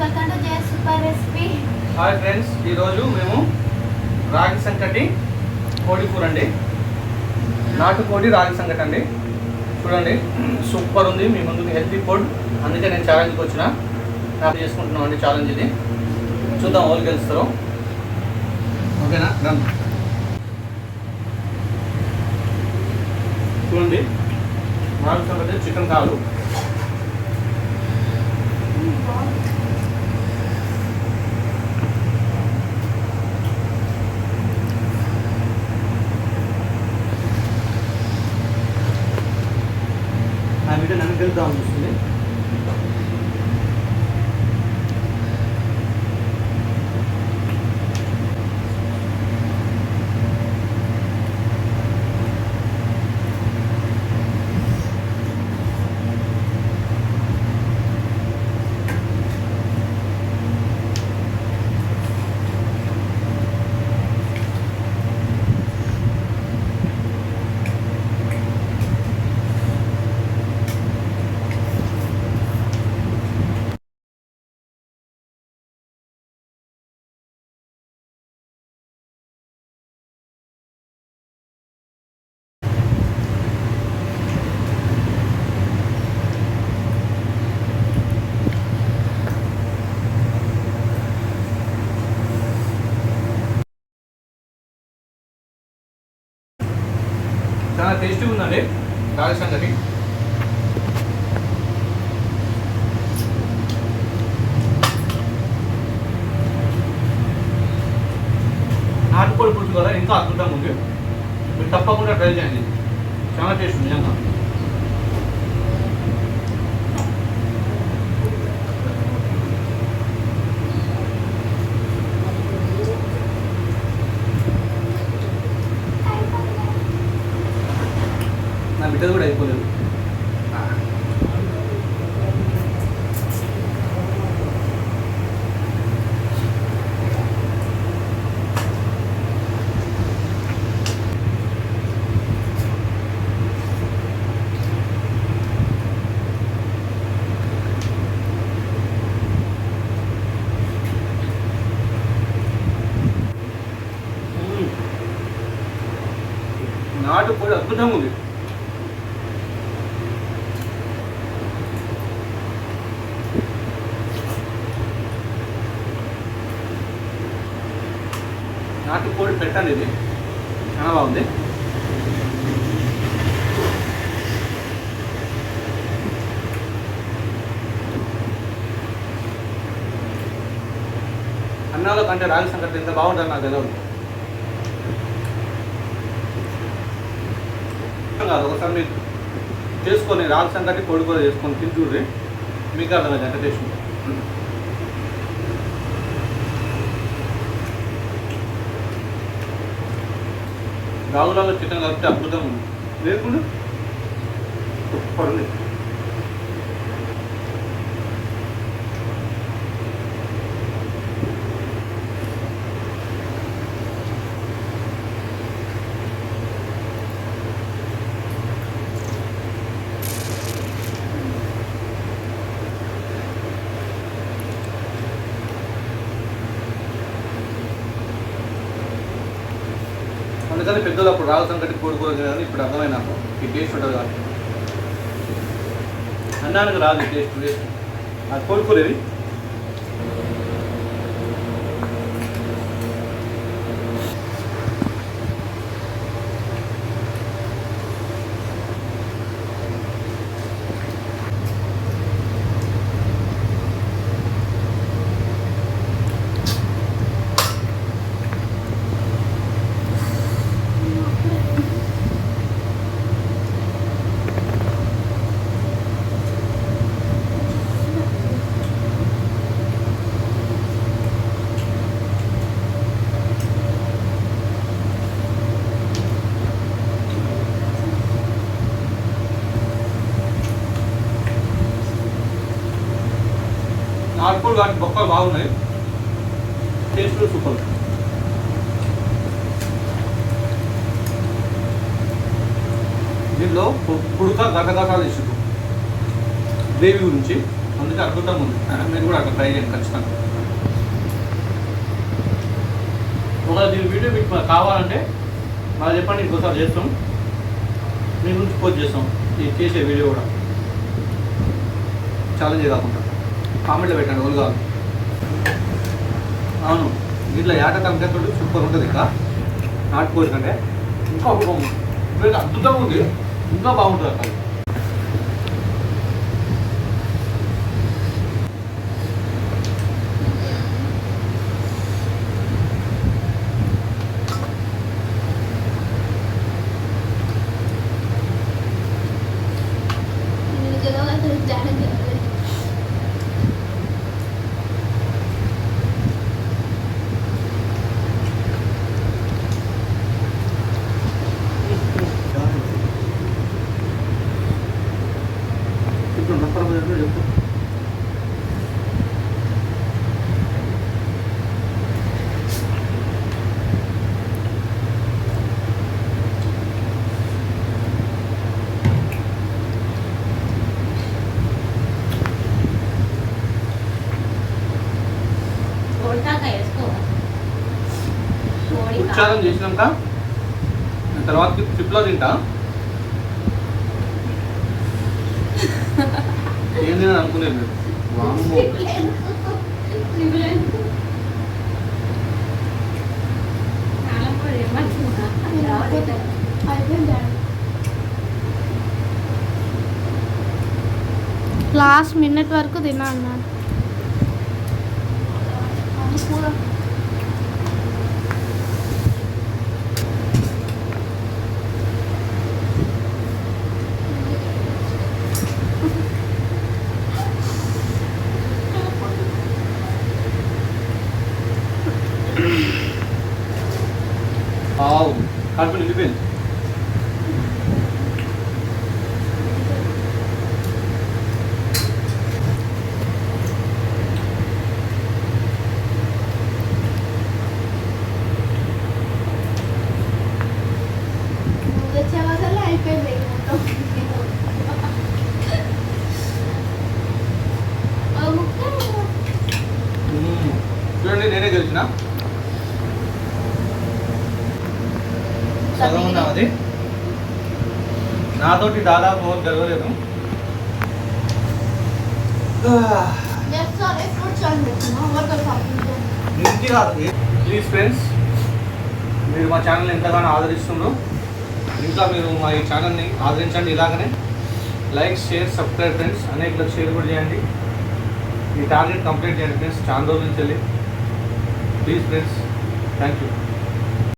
Welcome to super recipe hi friends ఈరోజు మేము రాగి సంకటి కోడి కూర అండి. నాటుకోడి రాగి సంకటి అండి. చూడండి సూపర్ ఉంది మీ ముందుకు హెల్తీ ఫుడ్ అందుకే నేను ఛాలెంజ్కి వచ్చిన. నాకు చేసుకుంటున్నాం అండి ఛాలెంజ్ ఇది. చూద్దాం ఎవరు గెలుస్తారు. ఓకేనా డన్ చూడండి రాగి సంకటి చికెన్ కాదు. передам టేస్టీగా ఉందండి. రాగి సంగతి. నాటుకోడి పులుసు కదా ఇంకా అద్భుతంగా ఉంది. మీరు తప్పకుండా ట్రై చేయండి. చాలా టేస్ట్ ఉంది నిజంగా నా బిడ్డది కూడా అయిపోలేదు మ్మ్. నాటుకోడి అద్భుతంగా ఉంది. నాటుకోడి పెట్టండి ఇది. చాలా బాగుంది. అన్నాల కంటే రాగి సంగతి ఎంత బాగుంటుంది నాకు తెలియదు కాదు ఒకసారి మీరు చేసుకొని రాల్సిన సంగటి కోడి కూర చేసుకొని తిని చూడండి. మీకు అర్థమైంది ఎంత టేస్ట్ ఉందో. చికెన్ కలిపితే అద్భుతం ఉంది. లేకుండా సూపర్ ఉంది. అందుకని పెద్దలు అప్పుడు రాగు సంకటి కోడి కానీ ఇప్పుడు అర్థమైనా ఈ టేస్ట్ ఉంటుంది కాబట్టి. అన్నానికి రాదు టేస్ట్ టేస్ట్ ఆ కోడి కూర గొప్ప బాగున్నాయి. టేస్ట్ సూపర్ దీనిలో పు- పుడక గటగటాలు ఇచ్చారు గ్రేవీ గురించి. అందుకే అద్భుతంగా ఉంది. మీరు కూడా అక్కడ ట్రై చేయండి ఖచ్చితంగా. ఒకవేళ దీని వీడియో మీకు కావాలంటే మాకు చెప్పండి ఇంకోసారి చేస్తాం. మీ గురించి పోస్ట్ చేస్తాం. ఇది చేసే వీడియో కూడా. ఛాలెంజ్ కాకుండా. కామెంట్లో పెట్టండి వాళ్ళు కావాలి అవును దీంట్లో ఏట కంటే సూపర్ ఉంటుంది ఇంకా నాటుకోడి కంటే ఇంకా అద్భుతం వీళ్ళకి అద్భుతంగా ఉంది ఇంకా బాగుంటుంది అక్కడ నిజంగా అసలు జాడ తెలియదు. ఇప్పుడు నప్పర చెప్పు కొడతాక వేసుకో. కోడి ఉచ్చారం చేసినాక తర్వాత ట్రిప్లో తింటా. ఏంది అని అనుకునేది మీరు లాస్ట్ మినిట్ వరకు తిన్నా అన్నాడు. ఆవు కడుపు నిండిపోయింది అయిపోయింది మొత్తం. ఆ ముక్క మ్మ్. చూడండి నేనే గెలిచిన ఉందా అది. నాతోటి దాదాపు ఎవరు గెలవలేదు. ఇంటి కాదు. ప్లీజ్ ఫ్రెండ్స్ మీరు మా ఛానల్ని ఎంతగానో ఆదరిస్తున్నారు. ఇంకా మీరు మా ఈ ఛానల్ని ఆదరించండి ఇలాగనే. లైక్ షేర్ సబ్స్క్రైబ్ ఫ్రెండ్స్ అనేకలకు షేర్ కూడా చేయండి. ఈ టార్గెట్ కంప్లీట్ చేయండి ఫ్రెండ్స్ చాలా రోజుల నుంచి వెళ్ళి. Please friends thank you